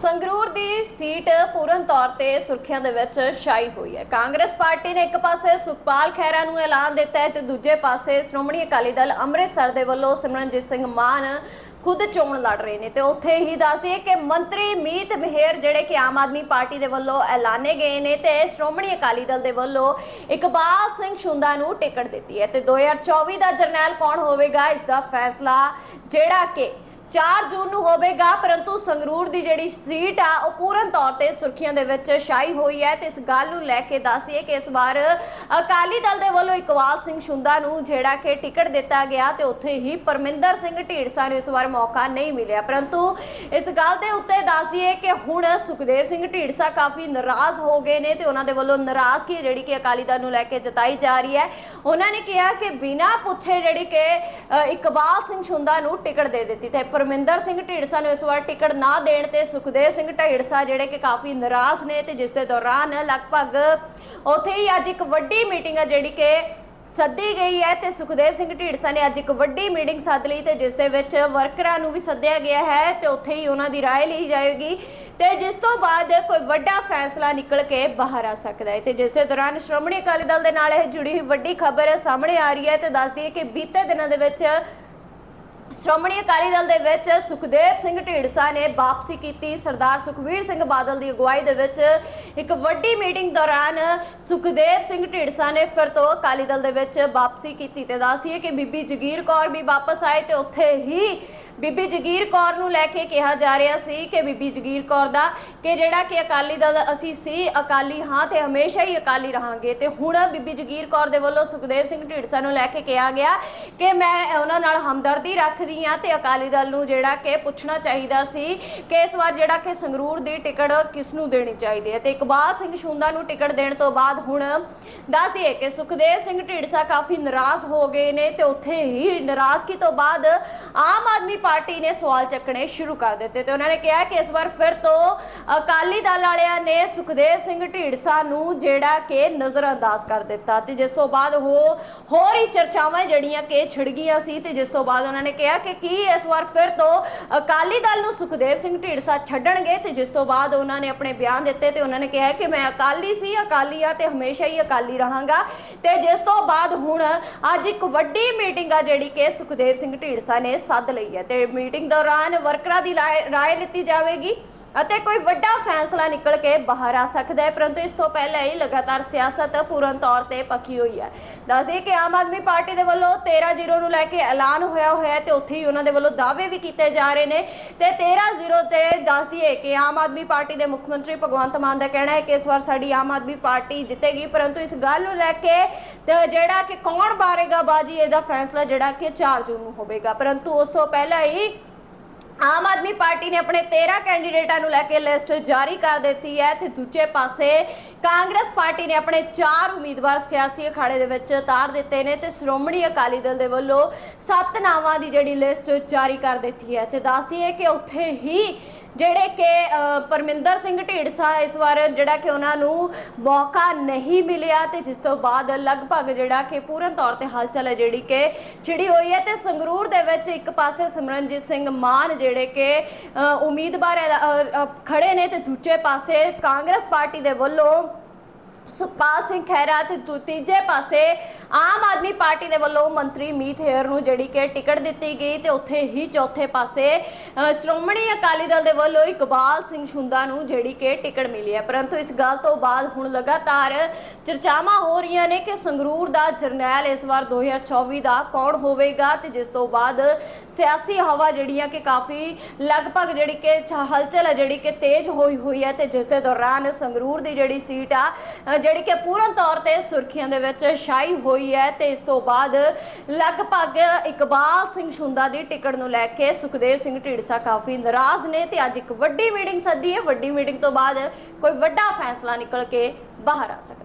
ਸੰਗਰੂਰ ਦੀ seat ਪੂਰਨ ਤੌਰ ਤੇ ਸੁਰਖੀਆਂ ਦੇ ਵਿੱਚ ਛਾਈ ਹੋਈ ਹੈ। ਕਾਂਗਰਸ ਪਾਰਟੀ ਨੇ ਇੱਕ ਪਾਸੇ ਸੁਖਪਾਲ ਖਹਿਰਾ ਨੂੰ ਐਲਾਨ ਦਿੱਤਾ ਹੈ ਤੇ ਦੂਜੇ ਪਾਸੇ ਸ਼੍ਰੋਮਣੀ ਅਕਾਲੀ ਦਲ ਅੰਮ੍ਰਿਤਸਰ ਦੇ ਵੱਲੋਂ ਸਿਮਰਨਜੀਤ ਸਿੰਘ ਮਾਨ ਖੁਦ ਚੋਣ ਲੜ ਰਹੇ ਨੇ ਤੇ ਉੱਥੇ ਹੀ ਦੱਸਦੀਏ ਕਿ ਮੰਤਰੀ ਮੀਤ ਮਿਹਰ ਜਿਹੜੇ ਕਿ ਆਮ ਆਦਮੀ ਪਾਰਟੀ ਦੇ ਵੱਲੋਂ ਐਲਾਨੇ ਗਏ ਨੇ ਤੇ ਸ਼੍ਰੋਮਣੀ ਅਕਾਲੀ ਦਲ ਦੇ ਵੱਲੋਂ ਇਕਬਾਲ ਸਿੰਘ ਸ਼ੁੰਦਾ ਨੂੰ ਟਿਕਟ ਦਿੱਤੀ ਹੈ ਤੇ 2024 ਦਾ ਜਰਨੈਲ ਕੌਣ ਹੋਵੇਗਾ, ਇਸ ਦਾ ਫੈਸਲਾ ਜਿਹੜਾ ਕਿ 4 ਜੂਨ ਨੂੰ ਹੋਵੇਗਾ, ਪਰੰਤੂ ਸੰਗਰੂਰ ਦੀ ਜਿਹੜੀ ਸੀਟ ਆ, ਉਹ ਪੂਰਨ ਤੌਰ ਤੇ ਸੁਰਖੀਆਂ ਦੇ ਵਿੱਚ ਛਾਈ ਹੋਈ ਹੈ ਤੇ ਇਸ ਗੱਲ ਨੂੰ ਲੈ ਕੇ ਦੱਸ ਦਈਏ ਕਿ ਇਸ ਵਾਰ ਅਕਾਲੀ ਦਲ ਦੇ ਵੱਲੋਂ ਇਕਬਾਲ ਸਿੰਘ ਸ਼ੁੰਦਾ ਨੂੰ ਜਿਹੜਾ ਕਿ ਟਿਕਟ ਦਿੱਤਾ ਗਿਆ ਤੇ ਉੱਥੇ ਹੀ ਪਰਮਿੰਦਰ ਸਿੰਘ ਢੀੜਸਾ ਨੂੰ ਇਸ ਵਾਰ ਮੌਕਾ ਨਹੀਂ ਮਿਲਿਆ। ਪਰੰਤੂ ਇਸ ਗੱਲ ਦੇ ਉੱਤੇ ਦੱਸ ਦਈਏ ਕਿ ਹੁਣ ਸੁਖਦੇਵ ਸਿੰਘ ਢੀਂਡਸਾ ਕਾਫੀ ਨਾਰਾਜ਼ ਹੋ ਗਏ ਨੇ ਤੇ ਉਹਨਾਂ ਦੇ ਵੱਲੋਂ ਨਾਰਾਜ਼ਗੀ ਜਿਹੜੀ ਕਿ ਅਕਾਲੀ ਦਲ ਨੂੰ ਲੈ ਕੇ ਜਤਾਈ ਜਾ ਰਹੀ ਹੈ। ਉਹਨਾਂ ਨੇ ਕਿਹਾ ਕਿ ਬਿਨਾਂ ਪੁੱਛੇ ਜਿਹੜੀ ਕਿ ਇਕਬਾਲ ਸਿੰਘ ਸ਼ੁੰਦਾ ਨੂੰ ਟਿਕਟ ਦੇ ਦਿੱਤੀ ਤੇ ਪਰਮਿੰਦਰ ਸਿੰਘ ਢੀਂਡਸਾ ਨੂੰ ਇਸ ਵਾਰ ਟਿਕਟ ਨਾ ਦੇਣ ਤੇ ਸੁਖਦੇਵ ਸਿੰਘ ਢੀਂਡਸਾ ਜਿਹੜੇ ਕਿ ਕਾਫੀ ਨਾਰਾਜ਼ ਨੇ ਤੇ ਜਿਸ ਦੇ ਦੌਰਾਨ ਲਗਭਗ ਉੱਥੇ ਹੀ ਅੱਜ ਇੱਕ ਵੱਡੀ ਮੀਟਿੰਗ ਹੈ ਜਿਹੜੀ ਕਿ ਸੱਦੀ ਗਈ ਹੈ ਤੇ ਸੁਖਦੇਵ ਸਿੰਘ ਢੀਂਡਸਾ ਨੇ ਅੱਜ ਇੱਕ ਵੱਡੀ ਮੀਟਿੰਗ ਸੱਦ ਲਈ ਤੇ ਜਿਸ ਦੇ ਵਿੱਚ ਵਰਕਰਾਂ ਨੂੰ ਵੀ ਸੱਦਿਆ ਗਿਆ ਹੈ ਤੇ ਉੱਥੇ ਹੀ ਉਹਨਾਂ ਦੀ رائے ਲਈ ਜਾਏਗੀ ਤੇ ਜਿਸ ਤੋਂ ਬਾਅਦ ਕੋਈ ਵੱਡਾ ਫੈਸਲਾ ਨਿਕਲ ਕੇ ਬਾਹਰ ਆ ਸਕਦਾ ਹੈ ਤੇ ਜਿਸ ਦੇ ਦੌਰਾਨ ਸ਼੍ਰੋਮਣੀ ਅਕਾਲੀ ਦਲ ਦੇ ਨਾਲ ਇਹ ਜੁੜੀ ਹੋਈ ਵੱਡੀ ਖਬਰ ਸਾਹਮਣੇ ਆ ਰਹੀ ਹੈ ਤੇ ਦੱਸਦੀ ਹੈ ਕਿ ਬੀਤੇ ਦਿਨਾਂ ਦੇ ਵਿੱਚ ਸ਼੍ਰੋਮਣੀ ਅਕਾਲੀ ਦਲ ਦੇ ਵਿੱਚ ਸੁਖਦੇਵ ਸਿੰਘ ਢੀਂਡਸਾ ਨੇ ਵਾਪਸੀ ਕੀਤੀ। ਸਰਦਾਰ ਸੁਖਵੀਰ ਸਿੰਘ ਬਾਦਲ ਦੀ ਅਗਵਾਈ ਦੇ ਵਿੱਚ ਇੱਕ ਵੱਡੀ ਮੀਟਿੰਗ ਦੌਰਾਨ ਸੁਖਦੇਵ ਸਿੰਘ ਢੀਂਡਸਾ ਨੇ ਫਿਰ ਤੋਂ ਅਕਾਲੀ ਦਲ ਦੇ ਵਿੱਚ ਵਾਪਸੀ ਕੀਤੀ ਤੇ ਦੱਸਦੀਏ ਕਿ ਬੀਬੀ ਜਗੀਰ ਕੌਰ ਵੀ ਵਾਪਸ ਆਏ ਤੇ ਉੱਥੇ ਹੀ ਬੀਬੀ ਜਗੀਰ ਕੌਰ ਨੂੰ ਲੈ ਕੇ ਕਿਹਾ ਜਾ ਰਿਹਾ ਸੀ ਕਿ ਬੀਬੀ ਜਗੀਰ ਕੌਰ ਦਾ ਕਿ ਜਿਹੜਾ ਕਿ ਅਕਾਲੀ ਦਲ ਅਸੀਂ ਸੀ, ਅਕਾਲੀ ਹਾਂ ਤੇ ਹਮੇਸ਼ਾ ਹੀ ਅਕਾਲੀ ਰਹਾਂਗੇ। ਤੇ ਹੁਣ ਬੀਬੀ ਜਗੀਰ ਕੌਰ ਦੇ ਵੱਲੋਂ ਸੁਖਦੇਵ ਸਿੰਘ ਢੀਂਡਸਾ ਨੂੰ ਲੈ ਕੇ ਕਿਹਾ ਗਿਆ ਕਿ ਮੈਂ ਉਹਨਾਂ ਨਾਲ ਹਮਦਰਦੀ ਰੱਖਦੀ ਹਾਂ ਤੇ ਅਕਾਲੀ ਦਲ ਨੂੰ ਜਿਹੜਾ ਕਿ ਪੁੱਛਣਾ ਚਾਹੀਦਾ ਸੀ ਕਿ ਇਸ ਵਾਰ ਜਿਹੜਾ ਕਿ ਸੰਗਰੂਰ ਦੀ ਟਿਕਟ ਕਿਸ ਨੂੰ ਦੇਣੀ ਚਾਹੀਦੀ ਹੈ? ਤੇ ਇਕਬਾਲ ਸਿੰਘ ਸ਼ੁੰਦਾ ਨੂੰ ਟਿਕਟ ਦੇਣ ਤੋਂ ਬਾਅਦ ਹੁਣ ਦੱਸ ਦਈਏ ਕਿ ਸੁਖਦੇਵ ਸਿੰਘ ਢੀਂਡਸਾ ਕਾਫੀ ਨਾਰਾਜ਼ ਹੋ ਗਏ ਨੇ ਤੇ ਉੱਥੇ ਹੀ ਨਾਰਾਜ਼ਗੀ ਤੋਂ ਬਾਅਦ ਆਮ ਆਦਮੀ ਪਾਰਟੀ ਨੇ ਸਵਾਲ ਚੱਕਣੇ ਸ਼ੁਰੂ ਕਰ ਦਿੱਤੇ ਤੇ ਉਹਨਾਂ ਨੇ ਕਿਹਾ ਕਿ ਇਸ ਵਾਰ ਫਿਰ ਤੋਂ ਅਕਾਲੀ ਦਲ ਵਾਲਿਆਂ ਨੇ ਸੁਖਦੇਵ ਸਿੰਘ ਢੀਂਡਸਾ ਨੂੰ ਜਿਹੜਾ ਕਿ ਨਜ਼ਰਅੰਦਾਜ਼ ਕਰ ਦਿੱਤਾ ਤੇ ਜਿਸ ਤੋਂ ਬਾਅਦ ਉਹ ਹੋਰ ਹੀ ਚਰਚਾਵਾਂ ਜਿਹੜੀਆਂ ਕਿ ਛਿੜ ਗਈਆਂ ਸੀ ਤੇ ਜਿਸ ਤੋਂ ਬਾਅਦ ਉਹਨਾਂ ਨੇ ਕਿਹਾ ਕਿ ਕੀ ਇਸ ਵਾਰ ਫਿਰ ਤੋਂ ਅਕਾਲੀ ਦਲ ਨੂੰ ਸੁਖਦੇਵ ਸਿੰਘ ਢੀਂਡਸਾ ਛੱਡਣਗੇ ਤੇ ਜਿਸ ਤੋਂ ਬਾਅਦ ਉਹਨਾਂ ਨੇ ਆਪਣੇ ਬਿਆਨ ਦਿੱਤੇ ਤੇ ਉਹਨਾਂ ਨੇ ਕਿਹਾ ਕਿ ਮੈਂ ਅਕਾਲੀ ਸੀ, ਅਕਾਲੀ ਆ ਤੇ ਹਮੇਸ਼ਾ ਹੀ ਅਕਾਲੀ ਰਹਾਂਗਾ। ਤੇ ਜਿਸ ਤੋਂ ਬਾਅਦ ਹੁਣ ਅੱਜ ਇੱਕ ਵੱਡੀ ਮੀਟਿੰਗ ਆ ਜਿਹੜੀ ਕਿ ਸੁਖਦੇਵ ਸਿੰਘ ਢੀਂਡਸਾ ਨੇ ਸੱਦ ਲਈ ਹੈ। ਤੇ ਮੀਟਿੰਗ ਦੌਰਾਨ ਵਰਕਰਾਂ ਦੀ ਰਾਏ ਰਾਏ ਲਿੱਤੀ ਜਾਵੇਗੀ। ਅਤੇ ਕੋਈ ਵੱਡਾ ਫੈਸਲਾ ਨਿਕਲ ਕੇ ਬਾਹਰ ਆ ਸਕਦਾ ਹੈ, ਪਰੰਤੂ ਇਸ ਤੋਂ ਪਹਿਲਾਂ ਹੀ ਲਗਾਤਾਰ ਸਿਆਸਤ ਪੂਰਨ ਤੌਰ ਤੇ ਪੱਕੀ ਹੋਈ ਹੈ। ਦੱਸਦੇ ਕਿ ਆਮ ਆਦਮੀ ਪਾਰਟੀ ਦੇ ਵੱਲੋਂ 13-0 ਨੂੰ ਲੈ ਕੇ ਐਲਾਨ ਹੋਇਆ ਹੋਇਆ ਹੈ ਤੇ ਉੱਥੇ ਹੀ ਉਹਨਾਂ ਦੇ ਵੱਲੋਂ ਦਾਅਵੇ ਵੀ ਕੀਤੇ ਜਾ ਰਹੇ ਨੇ। ਤੇ 13-0 ਤੇ ਦੱਸਦੀ ਹੈ ਕਿ ਆਮ ਆਦਮੀ ਪਾਰਟੀ ਦੇ ਮੁੱਖ ਮੰਤਰੀ ਭਗਵੰਤ ਮਾਨ ਦਾ ਕਹਿਣਾ ਹੈ ਕਿ ਇਸ ਵਾਰ ਸਾਡੀ ਆਮ ਆਦਮੀ ਪਾਰਟੀ ਜਿੱਤੇਗੀ, ਪਰੰਤੂ ਇਸ ਗੱਲ ਨੂੰ ਲੈ ਕੇ ਜਿਹੜਾ ਕਿ ਕੌਣ ਬਾਰੇਗਾ ਬਾਜੀ, ਇਹਦਾ ਫੈਸਲਾ ਜਿਹੜਾ ਕਿ 4 ਜੂਨ ਨੂੰ ਹੋਵੇਗਾ। ਪਰੰਤੂ ਉਸ ਤੋਂ ਪਹਿਲਾਂ ਹੀ ਆਮ ਆਦਮੀ ਪਾਰਟੀ ਨੇ ਆਪਣੇ 13 ਕੈਂਡੀਡੇਟਾਂ ਨੂੰ ਲੈ ਕੇ ਲਿਸਟ ਜਾਰੀ ਕਰ ਦਿੱਤੀ ਹੈ। ਤੇ ਦੂਜੇ ਪਾਸੇ ਕਾਂਗਰਸ ਪਾਰਟੀ ਨੇ ਆਪਣੇ 4 ਉਮੀਦਵਾਰ ਸਿਆਸੀ ਅਖਾੜੇ ਦੇ ਵਿੱਚ ਤਾਰ ਦਿੱਤੇ ਨੇ ਤੇ ਸ਼੍ਰੋਮਣੀ ਅਕਾਲੀ ਦਲ ਦੇ ਵੱਲੋਂ 7 ਨਾਵਾਂ ਦੀ ਜਿਹੜੀ ਲਿਸਟ ਜਾਰੀ ਕਰ ਦਿੱਤੀ ਹੈ। ਤੇ ਦੱਸਦੀ ਹੈ ਕਿ ਉੱਥੇ ਹੀ ਜਿਹੜੇ ਕਿ ਪਰਮਿੰਦਰ ਸਿੰਘ ਢੀਂਡਸਾ ਇਸ ਵਾਰ ਜਿਹੜਾ ਕਿ ਉਹਨਾਂ ਨੂੰ ਮੌਕਾ ਨਹੀਂ ਮਿਲਿਆ ਤੇ ਜਿਸ ਤੋਂ ਬਾਅਦ ਲਗਭਗ ਜਿਹੜਾ ਕਿ ਪੂਰਨ ਤੌਰ ਤੇ ਹਲਚਲ ਹੈ ਜਿਹੜੀ ਕਿ ਛਿੜੀ ਹੋਈ ਹੈ ਤੇ ਸੰਗਰੂਰ ਦੇ ਵਿੱਚ ਇੱਕ ਪਾਸੇ ਸਿਮਰਨਜੀਤ ਸਿੰਘ ਮਾਨ ਜਿਹੜੇ ਕਿ ਉਮੀਦਵਾਰ ਐਲਾ- ਖੜੇ ਨੇ ਤੇ ਦੂਜੇ ਪਾਸੇ ਕਾਂਗਰਸ ਪਾਰਟੀ ਦੇ ਵੱਲੋਂ ਸੁਖਪਾਲ ਸਿੰਘ ਖਹਿਰਾ ਤੇ ਦੂ- ਤੀਜੇ ਪਾਸੇ ਆਮ ਆਦਮੀ ਪਾਰਟੀ ਦੇ ਵੱਲੋਂ ਮੰਤਰੀ ਮੀਤ ਹੇਅਰ ਨੂੰ ਜਿਹੜੀ ਕਿ ਟਿਕਟ ਦਿੱਤੀ ਗਈ ਤੇ ਉੱਥੇ ਹੀ ਚੌਥੇ ਪਾਸੇ ਸ਼੍ਰੋਮਣੀ ਅਕਾਲੀ ਦਲ ਦੇ ਵੱਲੋਂ ਇਕਬਾਲ ਸਿੰਘ ਸ਼ੁੰਦਾ ਨੂੰ ਜਿਹੜੀ ਕਿ ਟਿਕਟ ਮਿਲੀ ਹੈ। ਪਰੰਤੂ ਇਸ ਗੱਲ ਤੋਂ ਬਾਅਦ ਹੁਣ ਲਗਾਤਾਰ ਚਰਚਾਵਾਂ ਹੋ ਰਹੀਆਂ ਨੇ ਕਿ ਸੰਗਰੂਰ ਦਾ ਜਰਨੈਲ ਇਸ ਵਾਰ 2024 ਦਾ ਕੌਣ ਹੋਵੇਗਾ ਤੇ ਜਿਸ ਤੋਂ ਬਾਅਦ ਸਿਆਸੀ ਹਵਾ ਜਿਹੜੀ ਆ ਕਿ ਕਾਫੀ ਲਗਭਗ ਜਿਹੜੀ ਕਿ ਚ- ਹਲਚਲ ਹੈ ਜਿਹੜੀ ਕਿ ਤੇਜ਼ ਹੋਈ ਹੋਈ ਹੈ ਤੇ ਜਿਸ ਦੇ ਦੌਰਾਨ ਸੰਗਰੂਰ ਦੀ ਜਿਹੜੀ ਸੀਟ ਆ ਜਿਹੜੀ ਕਿ ਪੂਰਨ ਤੌਰ ਤੇ ਸੁਰਖੀਆਂ ਦੇ ਵਿੱਚ ਛਾਈ ਹੋਈ ਹੈ ਤੇ ਇਸ ਤੋਂ ਬਾਅਦ ਲਗਭਗ ਇਕਬਾਲ ਸਿੰਘ ਸ਼ੁੰਦਾ ਦੀ ਟਿਕਟ ਨੂੰ ਲੈ ਕੇ ਸੁਖਦੇਵ ਸਿੰਘ ਢੀੜਸਾ ਕਾਫੀ ਨਾਰਾਜ਼ ਨੇ ਤੇ ਅੱਜ ਇੱਕ ਵੱਡੀ ਮੀਟਿੰਗ ਸੱਦੀ ਹੈ। ਵੱਡੀ ਮੀਟਿੰਗ ਤੋਂ ਬਾਅਦ ਕੋਈ ਵੱਡਾ ਫੈਸਲਾ ਨਿਕਲ ਕੇ ਬਾਹਰ ਆ ਸਕਦਾ